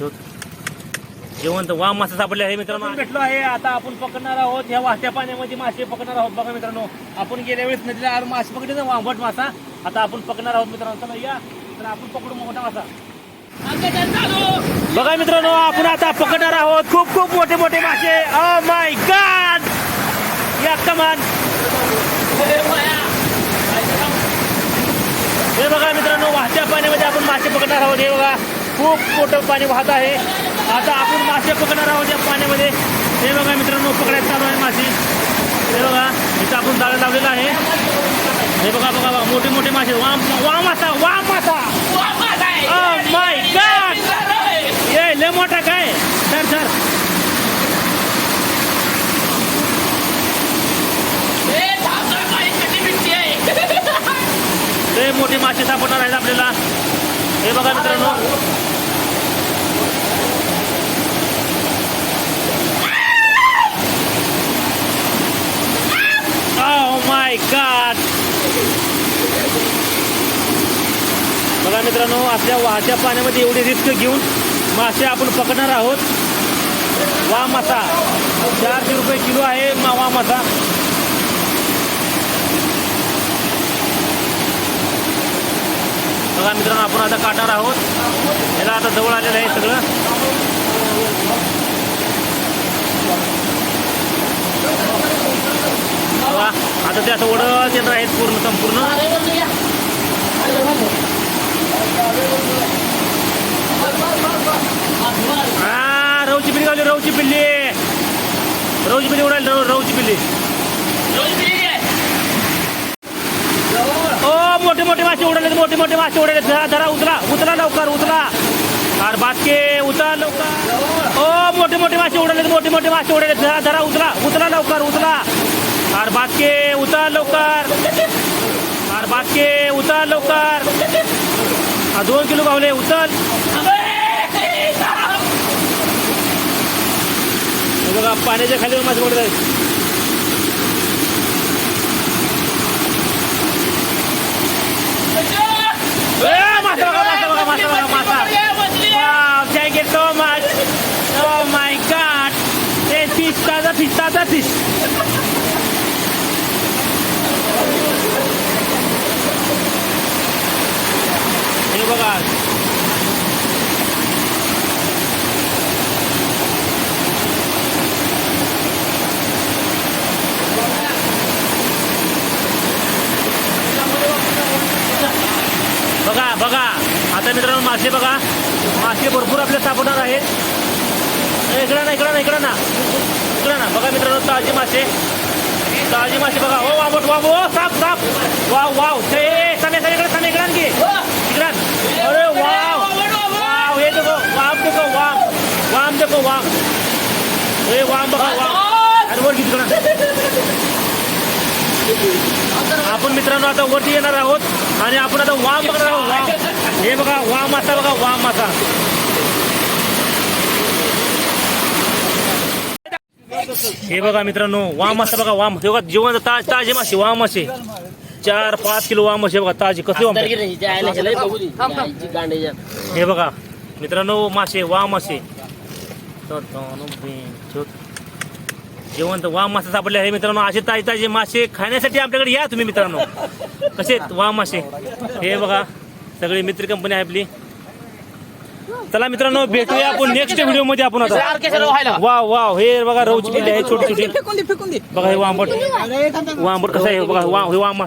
जेवण तर वाम मासा सापडले आहे मित्रांनो. भेटलो आहे. आता आपण पकडणार आहोत ह्या वाहत्या पाण्यामध्ये मासे पकडणार आहोत बघा मित्रांनो. आपण गेल्या वेळेस नदीला मासे पकडले ना वांबट मासा. आता आपण पकडणार आहोत मित्रांनो. चला या. तर आपण पकडू मोठा मासा. बघा मित्रांनो आपण आता पकडणार आहोत खूप खूप मोठे मोठे मासे. ओ माय गॉड या कमान. हे बघा मित्रांनो वाहत्या पाण्यामध्ये आपण मासे पकडणार आहोत. हे बघा. खूप मोठं पाणी वाहत आहे. आता आपण मासे पकडणार आहोत या पाण्यामध्ये. हे बघा मित्रांनो पकडायचं चालू आहे मासे. हे बघा इथं आपण जाळं लावलेलं आहे. हे बघा बघा बघा मोठे मोठे मासे. वाम वाम मासा वाम मासा माय ये लय मोठा काय? सर सर लय मोठे मासे सापडणार आहेत आपल्याला. हे बघा मित्रांनो. Oh my बघा मित्रांनो आपल्या वाहत्या पाण्यामध्ये एवढी रिस्क घेऊन मासे आपण पकडणार आहोत. वा मासा चारशे रुपये किलो आहे मा वा मासा बघा मित्रांनो आपण आता काढणार आहोत. याला आता जवळ आलेलं आहे सगळं. बघा आता ते असं ओढत येत आहेत पूर्ण संपूर्ण. हा रवची पिल्ली गावली रवची पिल्ली. रवची पिल्ली उडाली रव रवची पिल्ली ओ मोठे मोठे मासे उडाले मोठे मोठे मासे उडाले धरा धरा उचला उचला लवकर उचला. अरे बातके उचला लवकर. ओ मोठे मोठे मासे उडाले मोठे मोठे मासे उडाले धरा धरा उचला उचला लवकर उचला. अरे बातके उचला लवकर. अरे बातके उचल लवकर. हा दोन किलो गावले उचल. बघा पाण्याच्या खाली मासे मोठे आहेत ए, मासा बघा मासा बघा मासा बघा मासा Wow, thank you so much. Oh my God. Hey, fish, taza fish, हे बघा बघा बघा आता मित्रांनो मासे बघा मासे भरपूर आपल्या सापडणार आहेत इकडं ना इकडं ना इकडं ना इकडं ना. बघा मित्रांनो ताजी मासे. ताजी मासे बघा. हो वामट वाम. हो साप साप. Wow wow. ते समे समे इकडे समे इकडं की. इकडं अरे वाव. वाव हे देखो वाम देखो वाम. वाम देखो वाम. हे वाम बघा वाम. अरे वर किती आपण मित्रांनो आता वरती येणार आहोत आणि आपण आता वाम बघणार आहोत. हे बघा वाम मासा बघा वाम मासा. हे बघा मित्रांनो वाम मासा बघा वाम. हे बघा जेवण ताज ताजे मासे वाम मासे चार पाच किलो वाम मासे बघा ताजे. कसले वाम? हे बघा मित्रांनो मासे वाम मासे. जेवण तर वाम मासे सापडले आहे मित्रांनो. असे ताजे ताजे मासे खाण्यासाठी आपल्याकडे या तुम्ही मित्रांनो. कसे वाम मासे हे बघा सगळी मित्र कंपनी आहे आपली. चला मित्रांनो भेटूया आपण नेक्स्ट व्हिडिओमध्ये आपण आता. वाव वाव हे बघा रवची पिल्ली आहे छोटी छोटी. बघा हे वांबट. वांबट कसं आहे बघा वाव हे वाम